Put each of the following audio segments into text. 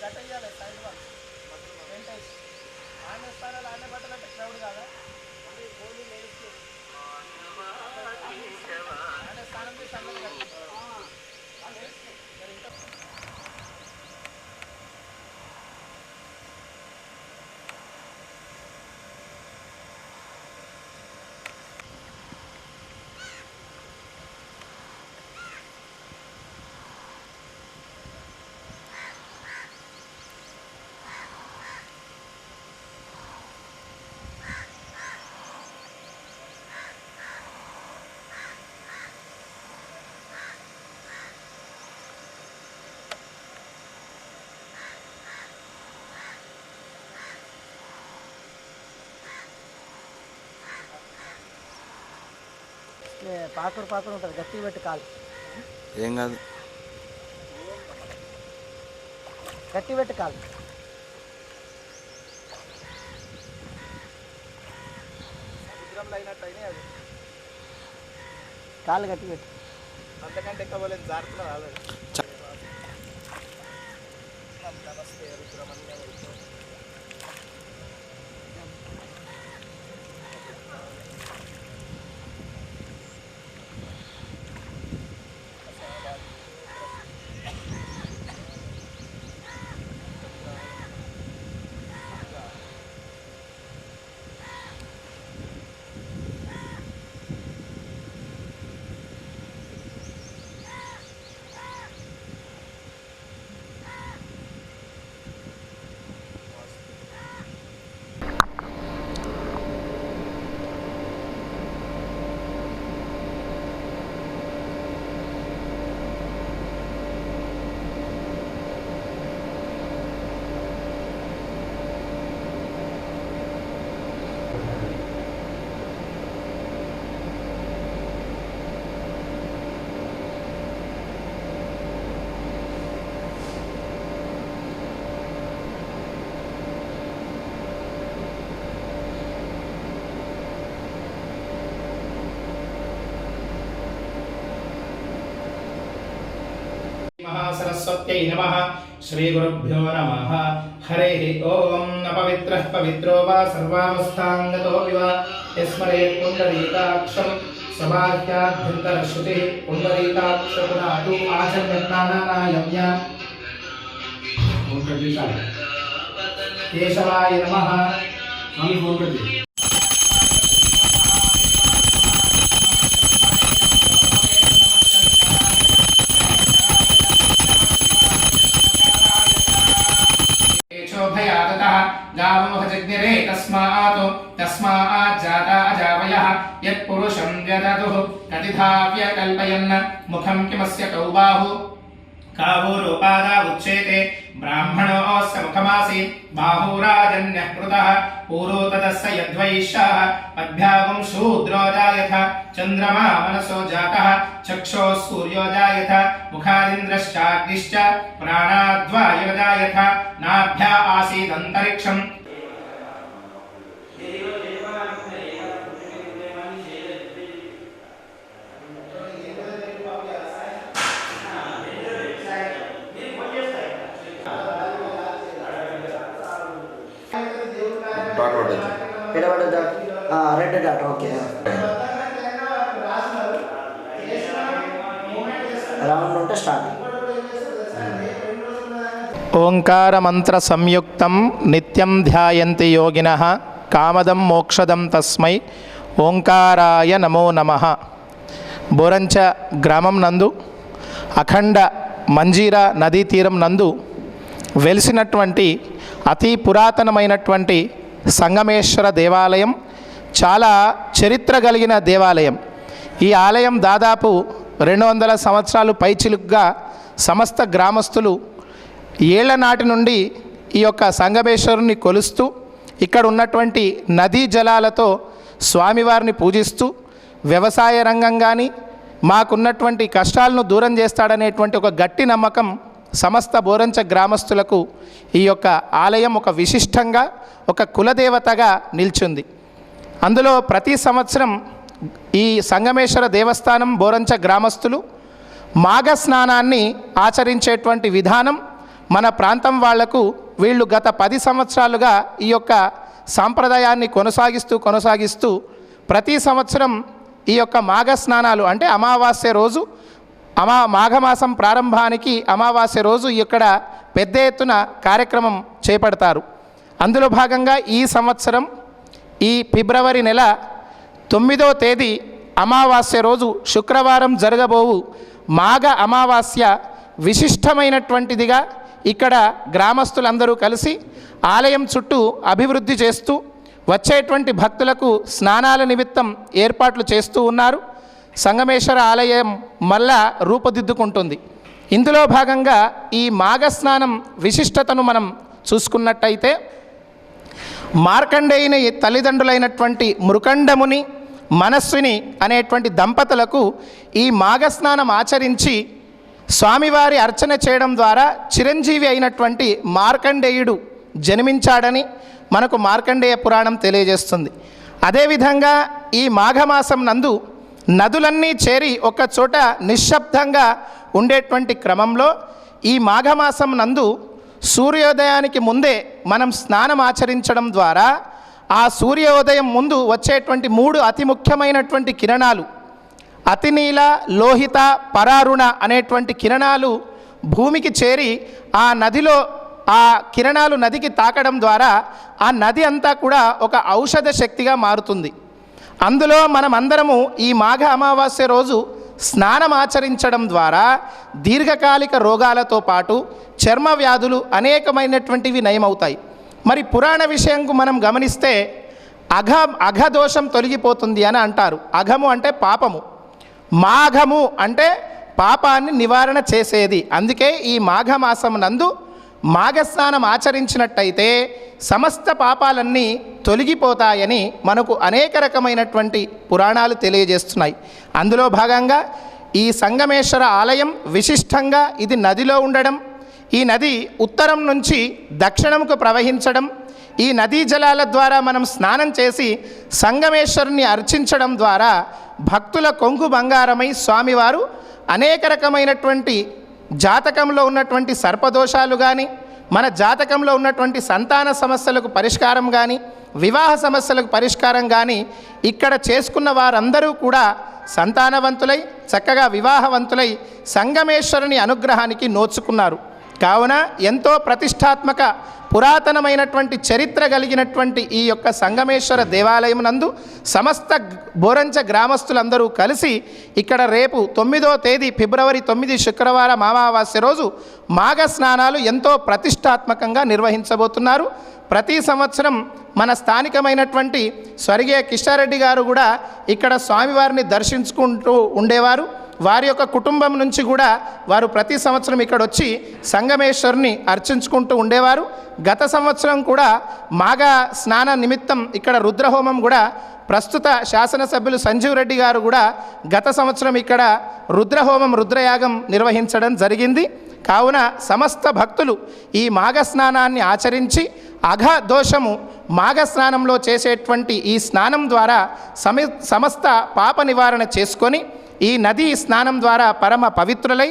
అట్ట ఇవ్వాలి సైడ్ వాళ్ళు టెంట్ వేసి ఆనే స్థానాలు ఆనే బట్టలు అంటే క్రౌడ్ కాదా ఆనే స్థానం చేసి పాకుడు పాకుడు ఉంటుంది గట్టి పెట్టి కాలు ఏం కాదు గట్టి పెట్టి కాలు కాలు గట్టి పెట్టి అంతకంటే ఎక్కువ జాగ్రత్త రాలేదు నమస్తే రుద్రమణి महासरस्वत्यै नमः श्रीगुरुभ्यो नमः हरेः ॐ न पवित्रः पवित्रो वा सर्वावस्थाङ्गतो इव यस्मरेत् पुण्डरीकाक्षम् स्वबाह्याभ्यन्तरश्रुतिः पुण्डरीकाक्षपुरातु आचर्यज्ञानानायम्य केशवाय नमः स्वामी हाँ, फोन कर यत्पुरुषं व्यदतुः कतिधाव्यकल्पयन् मुखं किमस्य कौ बाहु कावूरोपादा उच्येते ब्राह्मणोऽस्य मुखमासीत् बाहुराजन्यः कृतः पूरो तदस्य यद्वैश्यः पद्भ्यागं शूद्रो जायथ चन्द्रमा मनसो जातः चक्षोः सूर्यो जायथ मुखादिन्द्रश्चाग्निश्च प्राणाद्वायुः जायथ नाभ्या आसीदन्तरिक्षम् డాట్ పడ్డది ఎడబడ్డ రెడ్ డాట్ ఓకే రౌండ్ ఉంటే స్టార్ట్ ఓంకారమంత్ర సంయుక్తం నిత్యం ధ్యాయంతి యోగిన కామదం మోక్షదం తస్మై ఓంకారాయ నమో నమ బోరంచ గ్రామం నందు అఖండ మంజీరా నదీ తీరం నందు వెలిసినటువంటి అతి పురాతనమైనటువంటి సంగమేశ్వర దేవాలయం చాలా చరిత్ర కలిగిన దేవాలయం ఈ ఆలయం దాదాపు రెండు వందల సంవత్సరాలు పైచిలుగ్గా సమస్త గ్రామస్తులు ఏళ్ల నాటి నుండి ఈ యొక్క సంగమేశ్వరుని కొలుస్తూ ఇక్కడ ఉన్నటువంటి నదీ జలాలతో స్వామివారిని పూజిస్తూ వ్యవసాయ రంగం కానీ మాకున్నటువంటి కష్టాలను దూరం చేస్తాడనేటువంటి ఒక గట్టి నమ్మకం సమస్త బోరంచ గ్రామస్తులకు ఈ యొక్క ఆలయం ఒక విశిష్టంగా ఒక కులదేవతగా నిల్చుంది అందులో ప్రతి సంవత్సరం ఈ సంగమేశ్వర దేవస్థానం బోరంచ గ్రామస్తులు మాఘ స్నానాన్ని ఆచరించేటువంటి విధానం మన ప్రాంతం వాళ్లకు వీళ్ళు గత పది సంవత్సరాలుగా ఈ యొక్క సాంప్రదాయాన్ని కొనసాగిస్తూ కొనసాగిస్తూ ప్రతి సంవత్సరం ఈ యొక్క మాఘ స్నానాలు అంటే అమావాస్య రోజు అమా మాఘమాసం ప్రారంభానికి అమావాస్య రోజు ఇక్కడ పెద్ద ఎత్తున కార్యక్రమం చేపడతారు అందులో భాగంగా ఈ సంవత్సరం ఈ ఫిబ్రవరి నెల తొమ్మిదో తేదీ అమావాస్య రోజు శుక్రవారం జరగబోవు మాఘ అమావాస్య విశిష్టమైనటువంటిదిగా ఇక్కడ గ్రామస్తులందరూ కలిసి ఆలయం చుట్టూ అభివృద్ధి చేస్తూ వచ్చేటువంటి భక్తులకు స్నానాల నిమిత్తం ఏర్పాట్లు చేస్తూ ఉన్నారు సంగమేశ్వర ఆలయం మళ్ళా రూపుదిద్దుకుంటుంది ఇందులో భాగంగా ఈ మాఘస్నానం విశిష్టతను మనం చూసుకున్నట్టయితే మార్కండేయుని తల్లిదండ్రులైనటువంటి మృకండముని మనస్విని అనేటువంటి దంపతులకు ఈ మాఘస్నానం ఆచరించి స్వామివారి అర్చన చేయడం ద్వారా చిరంజీవి అయినటువంటి మార్కండేయుడు జన్మించాడని మనకు మార్కండేయ పురాణం తెలియజేస్తుంది అదేవిధంగా ఈ మాఘమాసం నందు నదులన్నీ చేరి ఒక చోట నిశ్శబ్దంగా ఉండేటువంటి క్రమంలో ఈ మాఘమాసం నందు సూర్యోదయానికి ముందే మనం స్నానం ఆచరించడం ద్వారా ఆ సూర్యోదయం ముందు వచ్చేటువంటి మూడు అతి ముఖ్యమైనటువంటి కిరణాలు అతినీల లోహిత పరారుణ అనేటువంటి కిరణాలు భూమికి చేరి ఆ నదిలో ఆ కిరణాలు నదికి తాకడం ద్వారా ఆ నది అంతా కూడా ఒక ఔషధ శక్తిగా మారుతుంది అందులో మనమందరము ఈ మాఘ అమావాస్య రోజు స్నానం ఆచరించడం ద్వారా దీర్ఘకాలిక రోగాలతో పాటు చర్మ వ్యాధులు అనేకమైనటువంటివి నయమవుతాయి మరి పురాణ విషయంకు మనం గమనిస్తే అఘ అఘదోషం తొలగిపోతుంది అని అంటారు అఘము అంటే పాపము మాఘము అంటే పాపాన్ని నివారణ చేసేది అందుకే ఈ మాఘమాసం నందు మాఘస్నానం ఆచరించినట్టయితే సమస్త పాపాలన్నీ తొలగిపోతాయని మనకు అనేక రకమైనటువంటి పురాణాలు తెలియజేస్తున్నాయి అందులో భాగంగా ఈ సంగమేశ్వర ఆలయం విశిష్టంగా ఇది నదిలో ఉండడం ఈ నది ఉత్తరం నుంచి దక్షిణంకు ప్రవహించడం ఈ నదీ జలాల ద్వారా మనం స్నానం చేసి సంగమేశ్వరుని అర్చించడం ద్వారా భక్తుల కొంగు బంగారమై స్వామివారు అనేక రకమైనటువంటి జాతకంలో ఉన్నటువంటి సర్పదోషాలు కానీ మన జాతకంలో ఉన్నటువంటి సంతాన సమస్యలకు పరిష్కారం కానీ వివాహ సమస్యలకు పరిష్కారం కానీ ఇక్కడ చేసుకున్న వారందరూ కూడా సంతానవంతులై చక్కగా వివాహవంతులై సంగమేశ్వరుని అనుగ్రహానికి నోచుకున్నారు కావున ఎంతో ప్రతిష్టాత్మక పురాతనమైనటువంటి చరిత్ర కలిగినటువంటి ఈ యొక్క సంగమేశ్వర దేవాలయం నందు సమస్త బోరంచ గ్రామస్తులందరూ కలిసి ఇక్కడ రేపు తొమ్మిదో తేదీ ఫిబ్రవరి తొమ్మిది శుక్రవారం మామావాస్య రోజు మాఘ స్నానాలు ఎంతో ప్రతిష్టాత్మకంగా నిర్వహించబోతున్నారు ప్రతి సంవత్సరం మన స్థానికమైనటువంటి స్వర్గీయ కిషారెడ్డి గారు కూడా ఇక్కడ స్వామివారిని దర్శించుకుంటూ ఉండేవారు వారి యొక్క కుటుంబం నుంచి కూడా వారు ప్రతి సంవత్సరం ఇక్కడ వచ్చి సంగమేశ్వరుని అర్చించుకుంటూ ఉండేవారు గత సంవత్సరం కూడా మాఘ స్నాన నిమిత్తం ఇక్కడ రుద్రహోమం కూడా ప్రస్తుత శాసనసభ్యులు సంజీవ్ రెడ్డి గారు కూడా గత సంవత్సరం ఇక్కడ రుద్రహోమం రుద్రయాగం నిర్వహించడం జరిగింది కావున సమస్త భక్తులు ఈ మాఘస్నానాన్ని ఆచరించి అఘ దోషము మాఘస్నానంలో చేసేటువంటి ఈ స్నానం ద్వారా సమస్త పాప నివారణ చేసుకొని ఈ నది స్నానం ద్వారా పరమ పవిత్రులై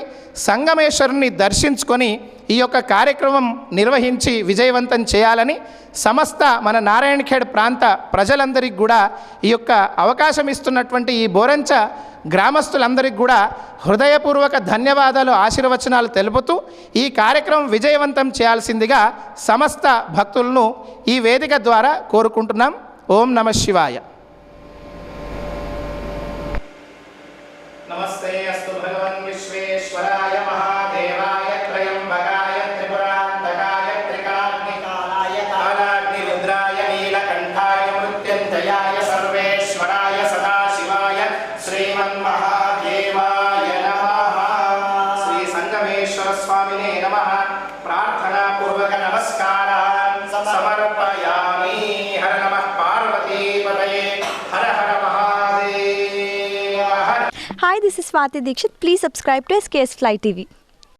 సంగమేశ్వరుని దర్శించుకొని ఈ యొక్క కార్యక్రమం నిర్వహించి విజయవంతం చేయాలని సమస్త మన నారాయణఖేడ్ ప్రాంత ప్రజలందరికీ కూడా ఈ యొక్క అవకాశం ఇస్తున్నటువంటి ఈ బోరంచ గ్రామస్తులందరికీ కూడా హృదయపూర్వక ధన్యవాదాలు ఆశీర్వచనాలు తెలుపుతూ ఈ కార్యక్రమం విజయవంతం చేయాల్సిందిగా సమస్త భక్తులను ఈ వేదిక ద్వారా కోరుకుంటున్నాం ఓం నమ శివాయ This is Swati Dikshit. Please subscribe to SKS Fly TV.